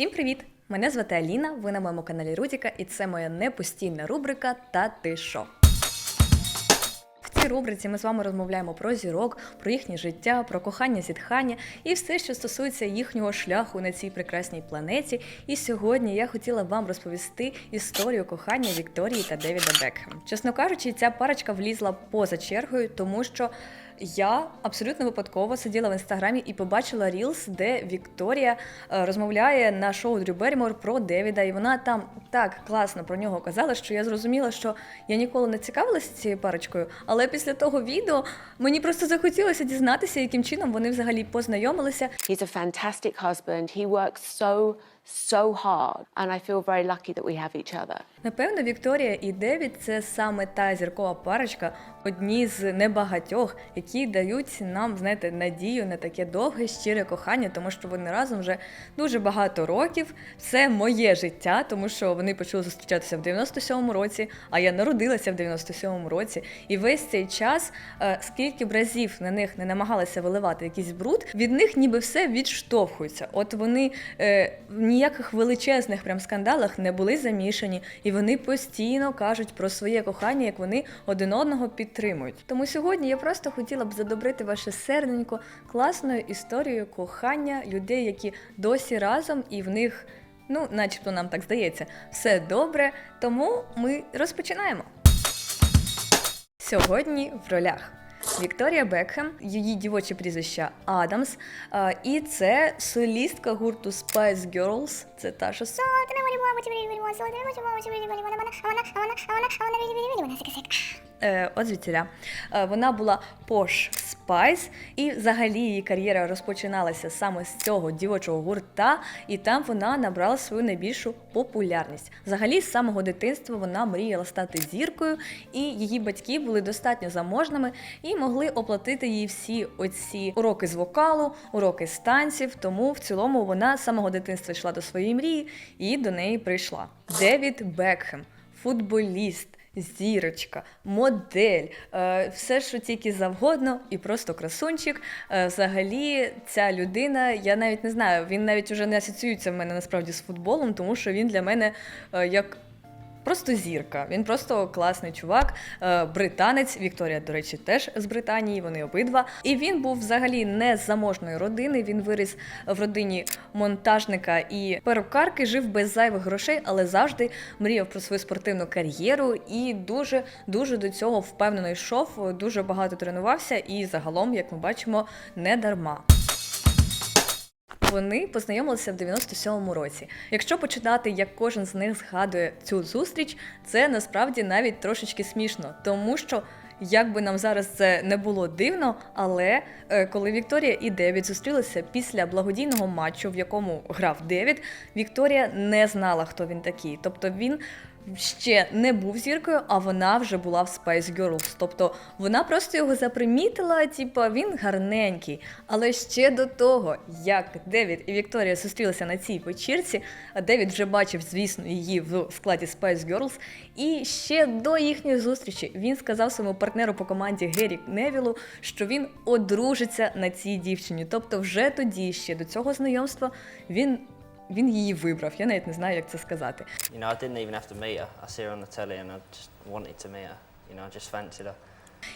Всім привіт! Мене звати Аліна. Ви на моєму каналі Рудіка, і це моя непостійна рубрика Та ти шо. В цій рубриці ми з вами розмовляємо про зірок, про їхнє життя, про кохання, зітхання і все, що стосується їхнього шляху на цій прекрасній планеті. І сьогодні я хотіла вам розповісти історію кохання Вікторії та Девіда Бекхем. Чесно кажучи, ця парочка влізла поза чергою, тому що. Я абсолютно випадково сиділа в інстаграмі і побачила рілс, де Вікторія е, розмовляє на шоу Дрю Берімор про Девіда, і вона там так класно про нього казала, що я зрозуміла, що я ніколи не цікавилася цією парочкою. Але після того відео мені просто захотілося дізнатися, яким чином вони взагалі познайомилися. He's a fantastic husband. He works so, so hard. And I feel very lucky that we have each other. Напевно, Вікторія і Девід це саме та зіркова парочка, одні з небагатьох, які дають нам, знаєте, надію на таке довге, щире кохання, тому що вони разом вже дуже багато років. Це моє життя, тому що вони почали зустрічатися в 97-му році, а я народилася в 97-му році. І весь цей час, е, скільки б разів на них не намагалися виливати якийсь бруд, від них ніби все відштовхується. От вони е, ніяких величезних прям скандалах не були замішані, і вони постійно кажуть про своє кохання, як вони один одного підтримують. Тому сьогодні я просто хотіла б задобрити ваше серденько класною історією кохання людей, які досі разом, і в них, ну, начебто нам так здається, все добре. Тому ми розпочинаємо. Сьогодні в ролях. Вікторія Бекхем, її дівоче прізвище Адамс, і це солістка гурту Spice Girls. Це та, що Е, от звідтіля. Е, Вона була Posh Spice, і взагалі її кар'єра розпочиналася саме з цього дівочого гурта, і там вона набрала свою найбільшу популярність. Взагалі, з самого дитинства вона мріяла стати зіркою, і її батьки були достатньо заможними і могли оплатити їй всі оці уроки з вокалу, уроки з танців. Тому в цілому вона з самого дитинства йшла до своєї мрії і до неї прийшла. Девід Бекхем, футболіст зірочка, модель, е, все, що тільки завгодно, і просто красунчик. Е, Взагалі, ця людина, я навіть не знаю, він навіть уже не асоціюється в мене насправді з футболом, тому що він для мене е, як. Просто зірка. Він просто класний чувак, е, британець. Вікторія, до речі, теж з Британії. Вони обидва. І він був взагалі не з заможної родини. Він виріс в родині монтажника і перукарки, жив без зайвих грошей, але завжди мріяв про свою спортивну кар'єру і дуже дуже до цього впевнено йшов. Дуже багато тренувався, і загалом, як ми бачимо, не дарма. Вони познайомилися в 97-му році. Якщо почитати, як кожен з них згадує цю зустріч, це насправді навіть трошечки смішно, тому що. Як би нам зараз це не було дивно, але е, коли Вікторія і Девід зустрілися після благодійного матчу, в якому грав Девід, Вікторія не знала, хто він такий. Тобто він ще не був зіркою, а вона вже була в Spice Girls. Тобто вона просто його запримітила, типу, він гарненький. Але ще до того, як Девід і Вікторія зустрілися на цій вечірці, Девід вже бачив, звісно, її в складі Spice Girls. І ще до їхньої зустрічі він сказав своєму партнеру по команді Гері Невілу, що він одружиться на цій дівчині. Тобто, вже тоді, ще до цього знайомства, він. Він її вибрав. Я навіть не знаю, як це сказати. You know, I didn't even have to meet her. I see her on the telly and I just wanted to meet her. You know, I just fancied her.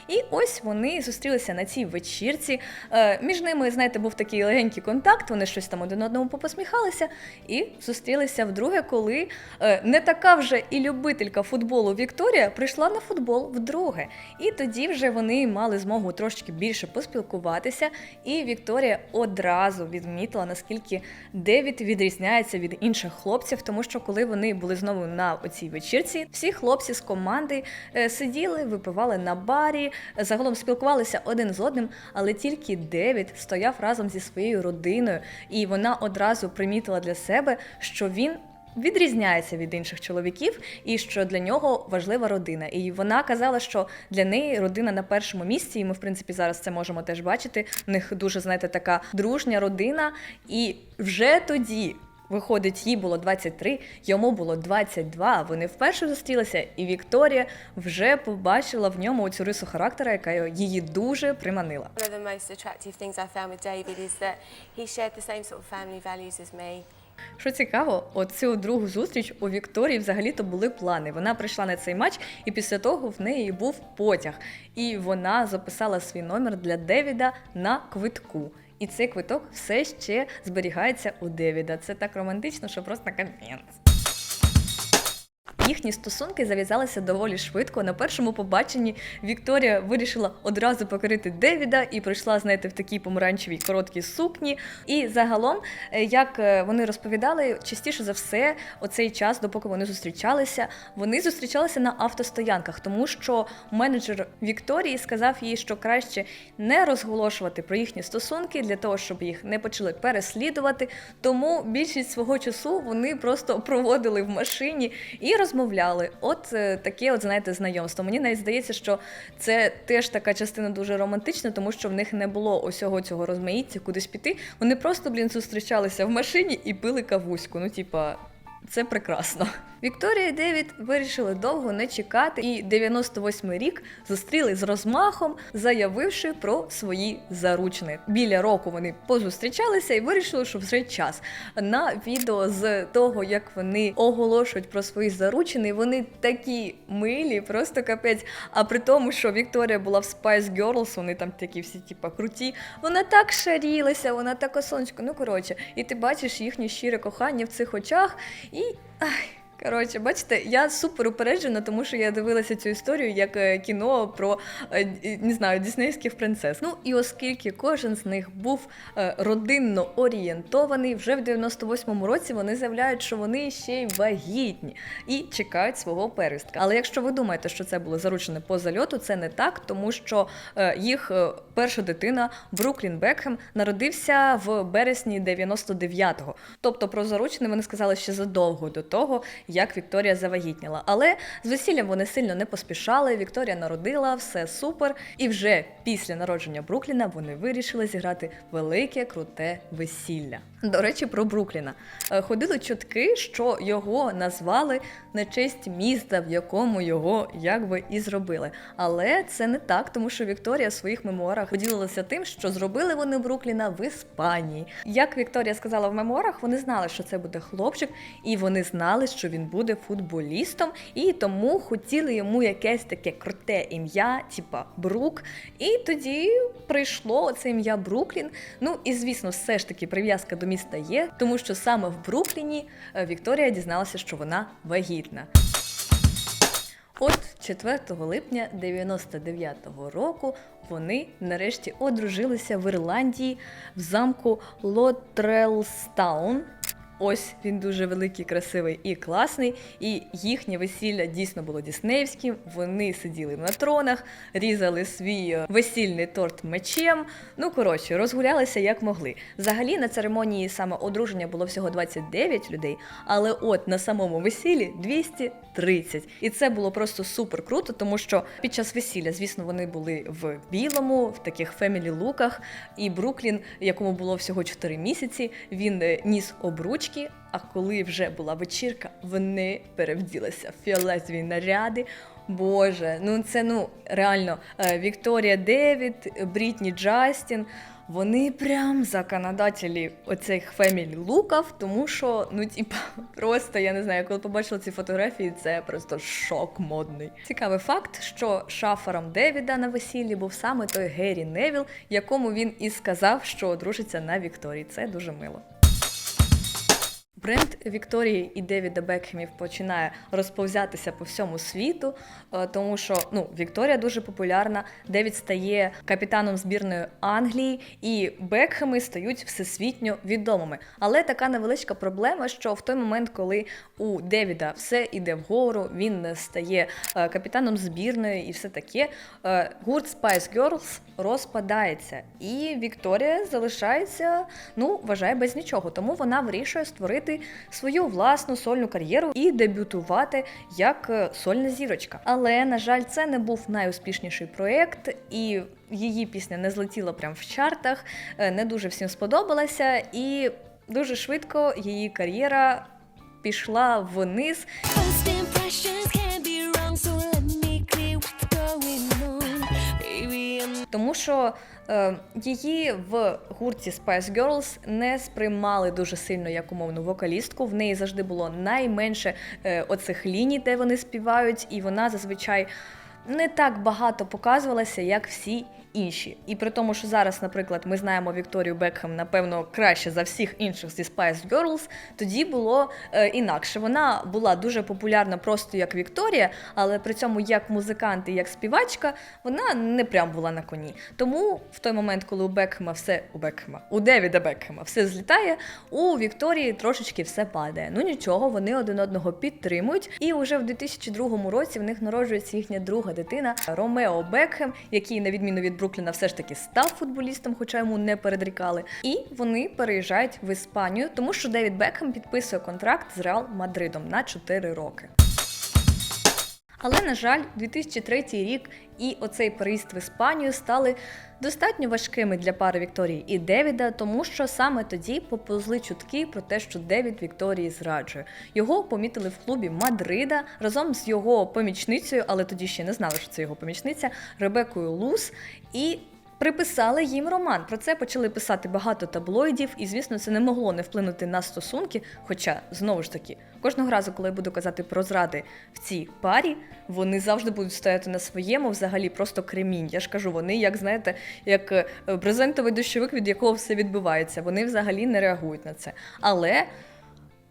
І ось вони зустрілися на цій вечірці. Е, між ними, знаєте, був такий легенький контакт. Вони щось там один одному попосміхалися і зустрілися вдруге, коли е, не така вже і любителька футболу Вікторія прийшла на футбол вдруге. І тоді вже вони мали змогу трошечки більше поспілкуватися. І Вікторія одразу відмітила, наскільки Девід відрізняється від інших хлопців, тому що коли вони були знову на оцій вечірці, всі хлопці з команди е, сиділи, випивали на барі, загалом спілкувалися один з одним, але тільки Девід стояв разом зі своєю родиною, і вона одразу примітила для себе, що він. Відрізняється від інших чоловіків, і що для нього важлива родина. І вона казала, що для неї родина на першому місці, і ми, в принципі, зараз це можемо теж бачити. У них дуже, знаєте, така дружня родина. І вже тоді, Виходить, їй було 23, йому було 22, Вони вперше зустрілися, і Вікторія вже побачила в ньому цю рису характера, яка її дуже приманила. Що цікаво, оцю другу зустріч у Вікторії взагалі-то були плани. Вона прийшла на цей матч, і після того в неї був потяг. І вона записала свій номер для Девіда на квитку. І цей квиток все ще зберігається у Девіда. Це так романтично, що просто капець. Їхні стосунки зав'язалися доволі швидко. На першому побаченні Вікторія вирішила одразу покорити Девіда і прийшла, знаєте, в такій помаранчевій короткій сукні. І загалом, е, як е, вони розповідали, частіше за все, оцей час, допоки вони зустрічалися, вони зустрічалися на автостоянках, тому що менеджер Вікторії сказав їй, що краще не розголошувати про їхні стосунки для того, щоб їх не почали переслідувати. Тому більшість свого часу вони просто проводили в машині і розмовляли. От е, таке, от знаєте, знайомство. Мені навіть здається, що це теж така частина дуже романтична, тому що в них не було усього цього розмаїття, кудись піти. Вони просто, блін, зустрічалися в машині і пили кавуську. Ну, типа. Це прекрасно. Вікторія і Девід вирішили довго не чекати, і 98-й рік зустріли з розмахом, заявивши про свої заручини. Біля року вони позустрічалися і вирішили, що вже час. На відео з того, як вони оголошують про свої заручини, вони такі милі, просто капець. А при тому, що Вікторія була в Spice Girls, вони там такі всі, типа, круті. Вона так шарілася, вона так сонечко. Ну коротше, і ти бачиш їхнє щире кохання в цих очах. І ай, коротше, бачите, я супер упереджена, тому що я дивилася цю історію як е, кіно про е, не знаю, діснейських принцес. Ну і оскільки кожен з них був е, родинно орієнтований, вже в 98-му році вони заявляють, що вони ще й вагітні і чекають свого первістка. Але якщо ви думаєте, що це було заручене по зальоту, це не так, тому що їх перша дитина Бруклін Бекхем народився в березні 99-го. Тобто про заручене вони сказали ще задовго до того, як Вікторія завагітніла. Але з весіллям вони сильно не поспішали. Вікторія народила, все супер. І вже після народження Брукліна вони вирішили зіграти велике круте весілля. До речі, про Брукліна Е, ходили чутки, що його назвали на честь міста, в якому його якби і зробили. Але це не так, тому що Вікторія в своїх мемуарах поділилася тим, що зробили вони Брукліна в Іспанії. Як Вікторія сказала в мемуарах, вони знали, що це буде хлопчик, і вони знали, що він буде футболістом, і тому хотіли йому якесь таке круте ім'я, типа Брук. І тоді прийшло це ім'я Бруклін. Ну і звісно, все ж таки прив'язка до міста є, тому що саме в Брукліні е, Вікторія дізналася, що вона вагітна. От 4 липня 99-го року вони нарешті одружилися в Ірландії в замку Лотрелстаун. Ось він дуже великий, красивий і класний. І їхнє весілля дійсно було діснеївським. Вони сиділи на тронах, різали свій е, весільний торт мечем. Ну коротше, розгулялися як могли. Взагалі на церемонії саме одруження було всього 29 людей, але от на самому весіллі 230. І це було просто супер круто, тому що під час весілля, звісно, вони були в білому, в таких фемілі луках. І Бруклін, якому було всього 4 місяці, він е, ніс обручки. А коли вже була вечірка, вони перевділися в фіолетові наряди. Боже, ну це ну реально е, Вікторія Девід, Брітні Джастін. Вони прям законодателі оцих фемілі луків, тому що, ну, типа, просто я не знаю, коли побачила ці фотографії, це просто шок модний. Цікавий факт, що шафером Девіда на весіллі був саме той Геррі Невіл, якому він і сказав, що одружиться на Вікторії. Це дуже мило. Бренд Вікторії і Девіда Бекхемів починає розповзятися по всьому світу, е, тому що ну, Вікторія дуже популярна. Девід стає капітаном збірної Англії, і Бекхеми стають всесвітньо відомими. Але така невеличка проблема, що в той момент, коли у Девіда все йде вгору, він стає е, капітаном збірної і все таке, е, гурт Spice Girls розпадається, і Вікторія залишається, ну, вважає без нічого. Тому вона вирішує створити свою власну сольну кар'єру і дебютувати як е, сольна зірочка. Але на жаль, це не був найуспішніший проєкт, і її пісня не злетіла прямо в чартах, е, не дуже всім сподобалася, і дуже швидко її кар'єра пішла вниз. Тому що Її в гурті Spice Girls не сприймали дуже сильно як умовну вокалістку. В неї завжди було найменше е, оцих ліній, де вони співають, і вона зазвичай не так багато показувалася, як всі інші. І при тому, що зараз, наприклад, ми знаємо Вікторію Бекхем, напевно, краще за всіх інших зі Spice Girls, тоді було е, інакше. Вона була дуже популярна просто як Вікторія, але при цьому як музикант і як співачка вона не прям була на коні. Тому в той момент, коли у Бекхема все у Бекхема, у Девіда Бекхема все злітає, у Вікторії трошечки все падає. Ну нічого, вони один одного підтримують. І вже в 2002 році в них народжується їхня друга дитина Ромео Бекхем, який, на відміну від Брукліна, все ж таки став футболістом, хоча йому не передрікали. І вони переїжджають в Іспанію, тому що Девід Бекхем підписує контракт з Реал Мадридом на 4 роки. Але, на жаль, 2003 рік і оцей переїзд в Іспанію стали достатньо важкими для пари Вікторії і Девіда, тому що саме тоді поповзли чутки про те, що Девід Вікторії зраджує. Його помітили в клубі Мадрида разом з його помічницею, але тоді ще не знали, що це його помічниця Ребекою Лус. І Приписали їм роман. Про це почали писати багато таблоїдів, і звісно, це не могло не вплинути на стосунки. Хоча, знову ж таки, кожного разу, коли я буду казати про зради в цій парі, вони завжди будуть стояти на своєму, взагалі просто кремінь. Я ж кажу, вони, як знаєте, як е, брезентовий дощовик, від якого все відбувається. Вони взагалі не реагують на це. Але.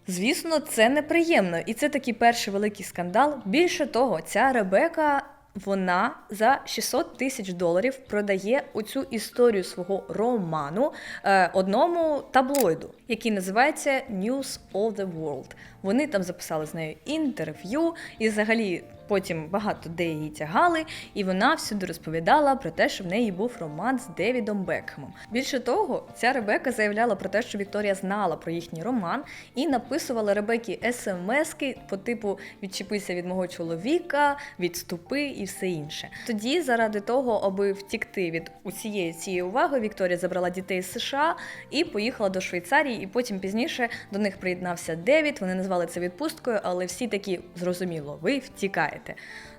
Звісно, це неприємно, і це такий перший великий скандал. Більше того, ця Ребека. Вона за 600 тисяч доларів продає оцю історію свого роману е, одному таблоїду, який називається News of the World. Вони там записали з нею інтерв'ю, і взагалі потім багато де її тягали, і вона всюди розповідала про те, що в неї був роман з Девідом Бекхемом. Більше того, ця Ребека заявляла про те, що Вікторія знала про їхній роман і написувала Ребекі смски по типу відчепися від мого чоловіка, відступи і все інше. Тоді, заради того, аби втікти від усієї цієї уваги, Вікторія забрала дітей з США і поїхала до Швейцарії. І потім пізніше до них приєднався Девід. Вони назвали це відпусткою, але всі такі зрозуміло, ви втікаєте.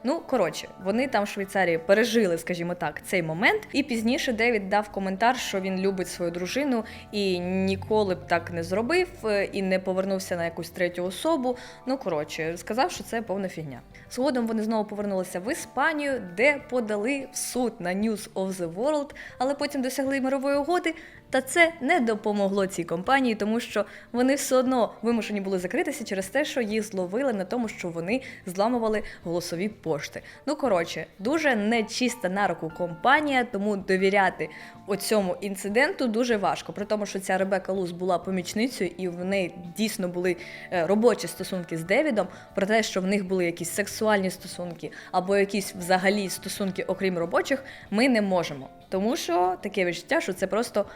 Ну коротше, вони там в Швейцарії пережили, скажімо так, цей момент. І пізніше Девід дав коментар, що він любить свою дружину і ніколи б так не зробив, е, і не повернувся на якусь третю особу. Ну коротше, сказав, що це повна фігня. Згодом вони знову повернулися в Іспанію, де подали в суд на News of the World, але потім досягли мирової угоди. Та це не допомогло цій компанії, тому що вони все одно вимушені були закритися через те, що їх зловили на тому, що вони зламували голосові пошти. Ну коротше, дуже нечиста на руку компанія, тому довіряти оцьому інциденту дуже важко. При тому, що ця Ребека Лус була помічницею, і в неї дійсно були е, робочі стосунки з Девідом, про те, що в них були якісь сексуальні стосунки або якісь взагалі стосунки, окрім робочих, ми не можемо. Тому що таке відчуття, що це просто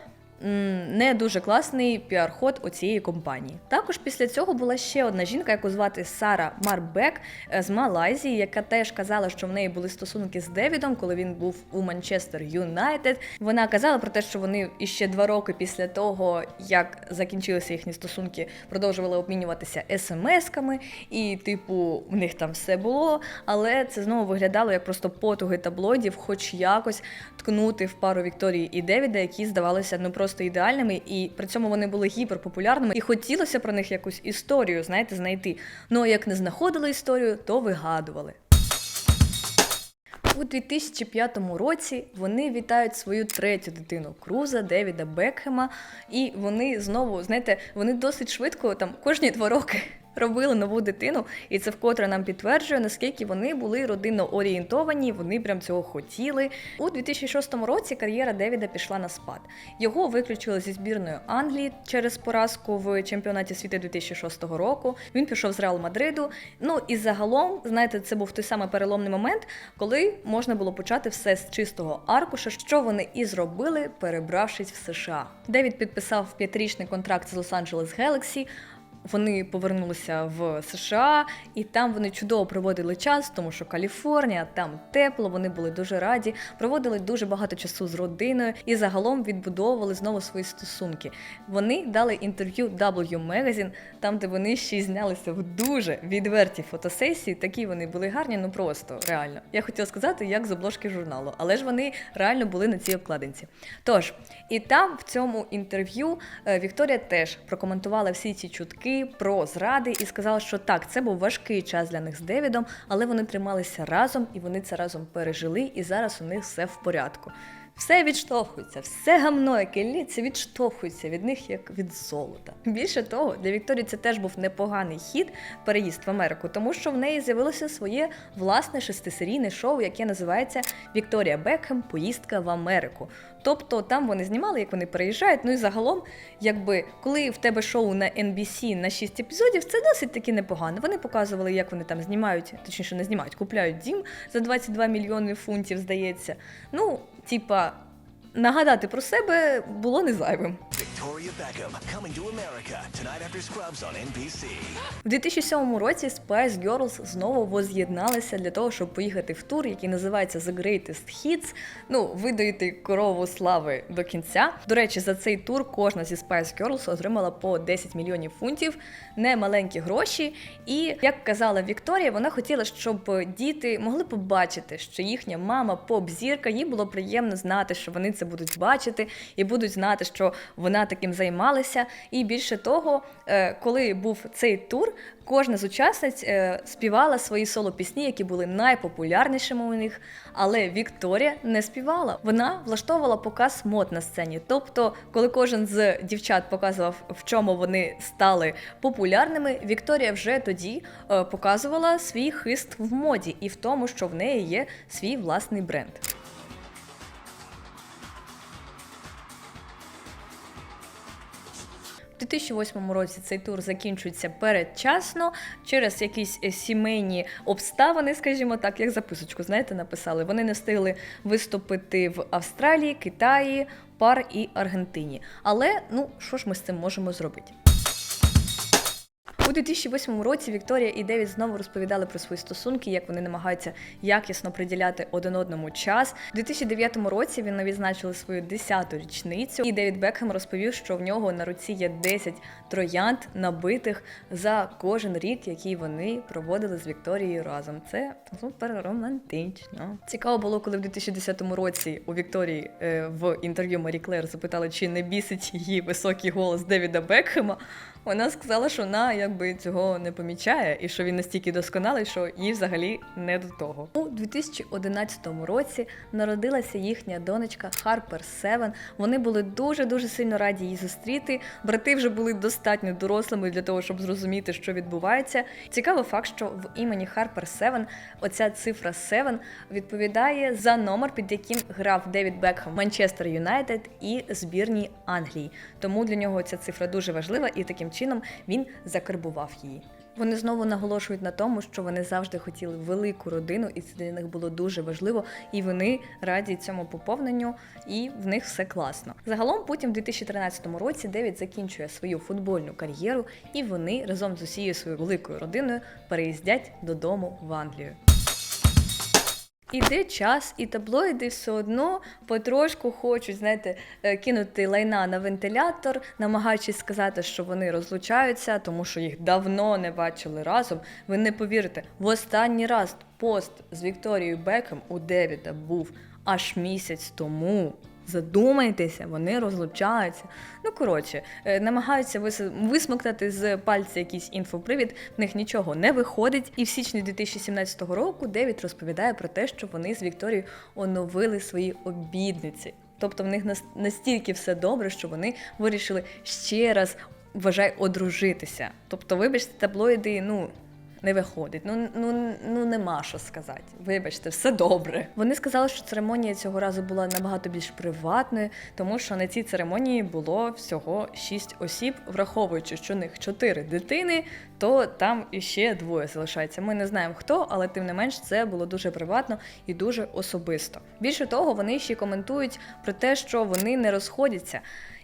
не дуже класний піар-ход у цієї компанії. Також після цього була ще одна жінка, яку звати Сара Марбек е, з Малайзії, яка теж казала, що в неї були стосунки з Девідом, коли він був у Манчестер Юнайтед. Вона казала про те, що вони іще два роки після того, як закінчилися їхні стосунки, продовжували обмінюватися смс-ками, і, типу, в них там все було. Але це знову виглядало як просто потуги таблоїдів, хоч якось ткнути в пару Вікторії і Девіда, які здавалися ну просто ідеальними, і при цьому вони були гіперпопулярними, і хотілося про них якусь історію, знаєте, знайти. Ну а як не знаходили історію, то вигадували. У 2005 році вони вітають свою третю дитину Круза Девіда Бекхема, і вони знову, знаєте, вони досить швидко, там кожні два роки. Робили нову дитину, і це вкотре нам підтверджує, наскільки вони були родинно орієнтовані, вони прям цього хотіли. У 2006 році кар'єра Девіда пішла на спад. Його виключили зі збірної Англії через поразку в чемпіонаті світу 2006 року. Він пішов з Реал Мадриду. Ну і загалом, знаєте, це був той самий переломний момент, коли можна було почати все з чистого аркуша, що вони і зробили, перебравшись в США. Девід підписав п'ятирічний контракт з Лос-Анджелес Galaxy, вони повернулися в США, і там вони чудово проводили час, тому що Каліфорнія, там тепло, вони були дуже раді, проводили дуже багато часу з родиною і загалом відбудовували знову свої стосунки. Вони дали інтерв'ю W Magazine, там де вони ще й знялися в дуже відверті фотосесії. Такі вони були гарні, ну просто реально. Я хотіла сказати, як з обложки журналу, але ж вони реально були на цій обкладинці. Тож, і там в цьому інтерв'ю е, Вікторія теж прокоментувала всі ці чутки про зради і сказала, що так, це був важкий час для них з Девідом, але вони трималися разом і вони це разом пережили, і зараз у них все в порядку. Все відштовхується, все гамно, яке лється, відштовхується від них як від золота. Більше того, для Вікторії це теж був непоганий хід переїзд в Америку, тому що в неї з'явилося своє власне шестисерійне шоу, яке називається Вікторія Бекхем Поїздка в Америку. Тобто там вони знімали, як вони переїжджають. Ну і загалом, якби коли в тебе шоу на NBC на 6 епізодів, це досить таки непогано. Вони показували, як вони там знімають, точніше не знімають, купляють дім за 22 мільйони фунтів, здається. Ну, типа, нагадати про себе було не зайвим. Victoria Beckham coming to America tonight after Scrubs on NBC. У 2007 році Spice Girls знову воз'єдналися для того, щоб поїхати в тур, який називається The Greatest Hits. Ну, видаїти корову слави до кінця. До речі, за цей тур кожна зі Spice Girls отримала по 10 мільйонів фунтів, не маленькі гроші. І як казала Вікторія, вона хотіла, щоб діти могли побачити, що їхня мама поп-зірка, їй було приємно знати, що вони це будуть бачити, і будуть знати, що вона таким займалася. І більше того, е, коли був цей тур, кожна з учасниць е, співала свої соло-пісні, які були найпопулярнішими у них. Але Вікторія не співала. Вона влаштовувала показ мод на сцені. Тобто, коли кожен з дівчат показував, в чому вони стали популярними, Вікторія вже тоді е, показувала свій хист в моді і в тому, що в неї є свій власний бренд. У 2008 році цей тур закінчується передчасно через якісь е, сімейні обставини, скажімо так, як записочку, знаєте, написали. Вони не встигли виступити в Австралії, Китаї, Пар і Аргентині. Але ну що ж ми з цим можемо зробити? У 2008 році Вікторія і Девід знову розповідали про свої стосунки, як вони намагаються якісно приділяти один одному час. У 2009 році він відзначили свою 10-ту річницю, і Девід Бекхем розповів, що в нього на руці є 10 троянд набитих за кожен рік, який вони проводили з Вікторією разом. Це супер романтично. Цікаво було, коли в 2010 році у Вікторії е, в інтерв'ю Марі Клер запитали, чи не бісить її високий голос Девіда Бекхема. Вона сказала, що вона якби цього не помічає, і що він настільки досконалий, що їй взагалі не до того. У 2011 році народилася їхня донечка Харпер Севен. Вони були дуже дуже сильно раді її зустріти. Брати вже були достатньо дорослими для того, щоб зрозуміти, що відбувається. Цікавий факт, що в імені Харпер Севен оця цифра 7 відповідає за номер, під яким грав Девід Бекхем Манчестер Юнайтед і збірній Англії. Тому для нього ця цифра дуже важлива, і таким чином він закарбував її. Вони знову наголошують на тому, що вони завжди хотіли велику родину, і це для них було дуже важливо. І вони раді цьому поповненню, і в них все класно. Загалом, потім, в 2013 році, Девід закінчує свою футбольну кар'єру, і вони разом з усією своєю великою родиною переїздять додому в Англію. Іде час, і таблоїди все одно потрошку хочуть, знаєте, е, кинути лайна на вентилятор, намагаючись сказати, що вони розлучаються, тому що їх давно не бачили разом. Ви не повірите, в останній раз пост з Вікторією Беком у Девіда був аж місяць тому. Задумайтеся, вони розлучаються. Ну коротше, е, намагаються вис- висмоктати з пальця якийсь інфопривід, в них нічого не виходить. І в січні 2017 року Девід розповідає про те, що вони з Вікторією оновили свої обідниці. Тобто в них нас- настільки все добре, що вони вирішили ще раз вважай одружитися. Тобто, вибачте, таблоїди, ну. Не виходить, ну ну ну нема що сказати. Вибачте, все добре. Вони сказали, що церемонія цього разу була набагато більш приватною, тому що на цій церемонії було всього шість осіб, враховуючи, що у них чотири дитини, то там іще двоє залишається. Ми не знаємо хто, але тим не менш це було дуже приватно і дуже особисто. Більше того, вони ще коментують про те, що вони не розходяться.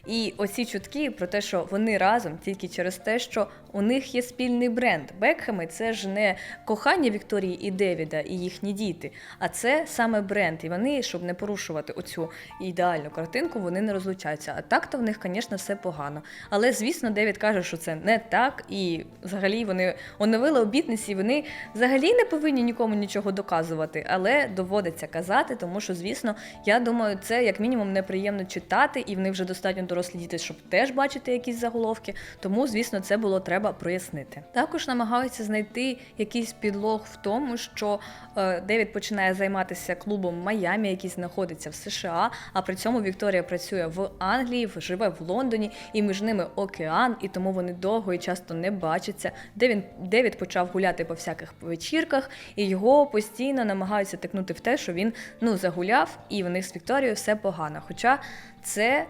І оці чутки про те, що вони разом тільки через те, що у них є спільний бренд. Бекхеми це ж не кохання Вікторії і Девіда і їхні діти, а це саме бренд. І вони, щоб не порушувати оцю ідеальну картинку, вони не розлучаються. А так-то в них, звісно, все погано. Але звісно, Девід каже, що це не так, і взагалі вони оновили обітниці. Вони взагалі не повинні нікому нічого доказувати, але доводиться казати, тому що, звісно, я думаю, це як мінімум неприємно читати, і в них вже достатньо дорослі діти, щоб теж бачити якісь заголовки. Тому, звісно, це було треба прояснити. Також намагаються знайти якийсь підлог в тому, що е, Девід починає займатися клубом Майамі, який знаходиться в США. А при цьому Вікторія працює в Англії, живе в Лондоні, і між ними океан, і тому вони довго і часто не бачаться. Де він Девід почав гуляти по всяких вечірках, і його постійно намагаються тикнути в те, що він ну загуляв, і в них з Вікторією все погано. Хоча це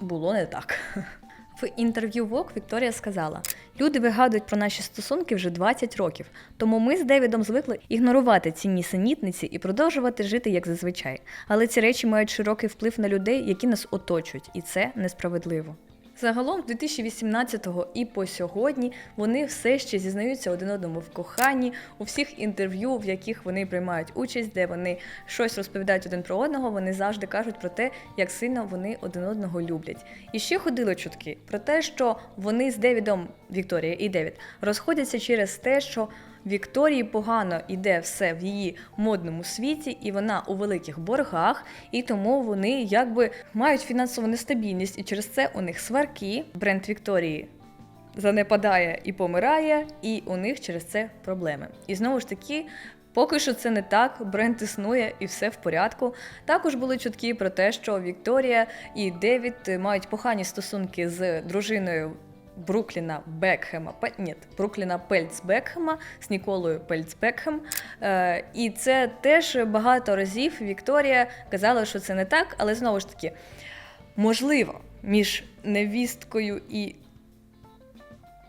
було не так. В інтерв'ю Vogue Вікторія сказала: люди вигадують про наші стосунки вже 20 років, тому ми з Девідом звикли ігнорувати ці нісенітниці і продовжувати жити як зазвичай. Але ці речі мають широкий вплив на людей, які нас оточують, і це несправедливо. Загалом, з 2018-го і по сьогодні вони все ще зізнаються один одному в коханні у всіх інтерв'ю, в яких вони приймають участь, де вони щось розповідають один про одного. Вони завжди кажуть про те, як сильно вони один одного люблять. І ще ходили чутки про те, що вони з Девідом, Вікторія і Девід, розходяться через те, що Вікторії погано іде все в її модному світі, і вона у великих боргах, і тому вони якби мають фінансову нестабільність, і через це у них сварки. Бренд Вікторії занепадає і помирає, і у них через це проблеми. І знову ж таки. Поки що це не так, бренд існує і все в порядку. Також були чутки про те, що Вікторія і Девід мають погані стосунки з дружиною Брукліна Бекхема. Ні, Брукліна Пельц Бекхема з Ніколою Пельц Бекхем. Е, і це теж багато разів Вікторія казала, що це не так, але знову ж таки, можливо, між невісткою і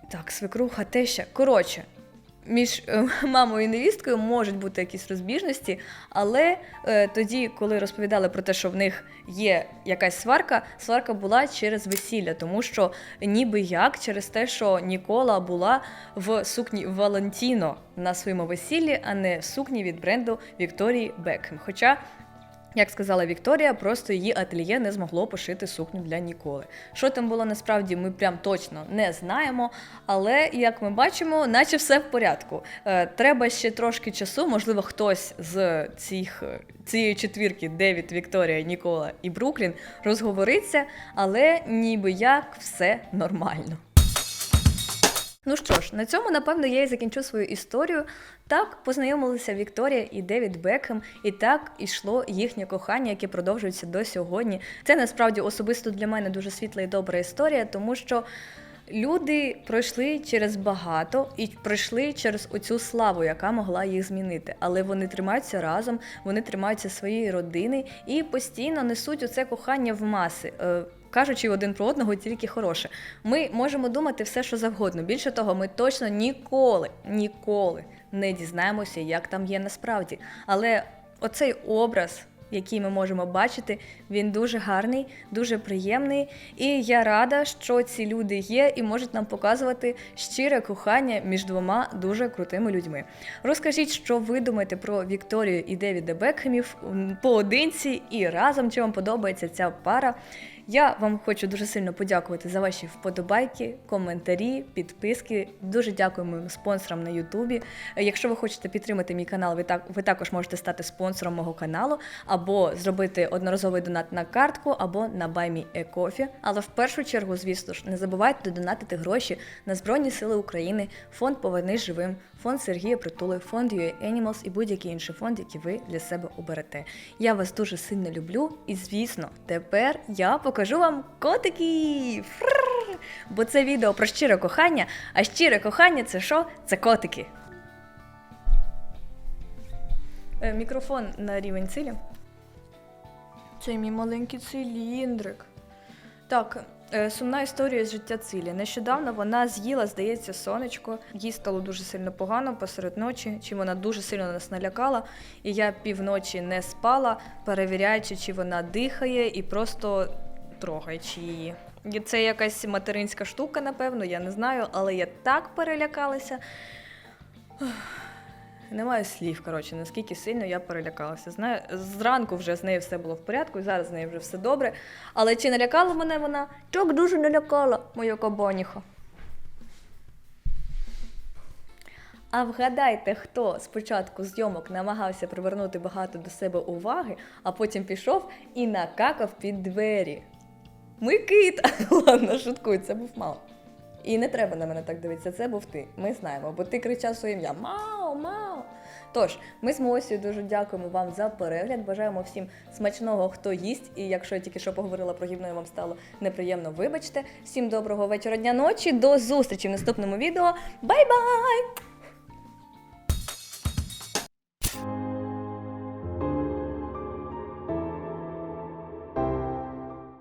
так, свекруха, теща. Коротше, між е, мамою і невісткою можуть бути якісь розбіжності, але е, тоді, коли розповідали про те, що в них є якась сварка, сварка була через весілля, тому що ніби як через те, що Нікола була в сукні Валентіно на своєму весіллі, а не в сукні від бренду Вікторії Бекхем. Хоча як сказала Вікторія, просто її ательє не змогло пошити сукню для Ніколи. Що там було насправді, ми прям точно не знаємо. Але як ми бачимо, наче все в порядку. Е, треба ще трошки часу. Можливо, хтось з цих, е, цієї четвірки Девід, Вікторія, Нікола і Бруклін розговориться, але ніби як все нормально. Ну що ж, на цьому, напевно, я і закінчу свою історію. Так познайомилися Вікторія і Девід Бекхем, і так ішло їхнє кохання, яке продовжується до сьогодні. Це насправді особисто для мене дуже світла і добра історія, тому що. Люди пройшли через багато і пройшли через оцю славу, яка могла їх змінити. Але вони тримаються разом, вони тримаються своєї родини і постійно несуть оце кохання в маси. Е, Кажучи один про одного тільки хороше. Ми можемо думати все, що завгодно. Більше того, ми точно ніколи, ніколи не дізнаємося, як там є насправді. Але оцей образ, який ми можемо бачити, він дуже гарний, дуже приємний. І я рада, що ці люди є і можуть нам показувати щире кохання між двома дуже крутими людьми. Розкажіть, що ви думаєте про Вікторію і Девіда Бекхемів поодинці і разом, чи вам подобається ця пара. Я вам хочу дуже сильно подякувати за ваші вподобайки, коментарі, підписки. Дуже дякую моїм спонсорам на Ютубі. Якщо ви хочете підтримати мій канал, ви так ви також можете стати спонсором мого каналу або зробити одноразовий донат на картку, або на BuyMeACoffee. Але в першу чергу, звісно ж, не забувайте донатити гроші на Збройні Сили України, фонд Повернись живим, фонд Сергія Притули, фонд UA Animals і будь-який інший фонд, який ви для себе оберете. Я вас дуже сильно люблю, і звісно, тепер я покажу вам котиків. Бо це відео про щире кохання, а щире кохання це що? Це котики. Е, Мікрофон на рівень цілі. Це мій маленький циліндрик. Так, е, сумна історія з життя цілі. Нещодавно вона з'їла, здається, сонечко. Їй стало дуже сильно погано посеред ночі, чи вона дуже сильно нас налякала. І я півночі не спала, перевіряючи, чи вона дихає, і просто трогаючи її. Це якась материнська штука, напевно, я не знаю, але я так перелякалася. Немає слів, коротше, наскільки сильно я перелякалася. Знаю, зранку вже з нею все було в порядку, і зараз з нею вже все добре. Але чи налякала мене вона? Так дуже налякала, моя кабаніха. А вгадайте, хто спочатку зйомок намагався привернути багато до себе уваги, а потім пішов і накакав під двері. Микита! Ладно, шуткую, це був мав. І не треба на мене так дивитися, це був ти. Ми знаємо, бо ти кричав своє ім'я Мау, Мау. Тож, ми з Мосією дуже дякуємо вам за перегляд. Бажаємо всім смачного, хто їсть. І якщо я тільки що поговорила про гівно і вам стало неприємно, вибачте. Всім доброго вечора, дня, ночі. До зустрічі в наступному відео. Бай-бай!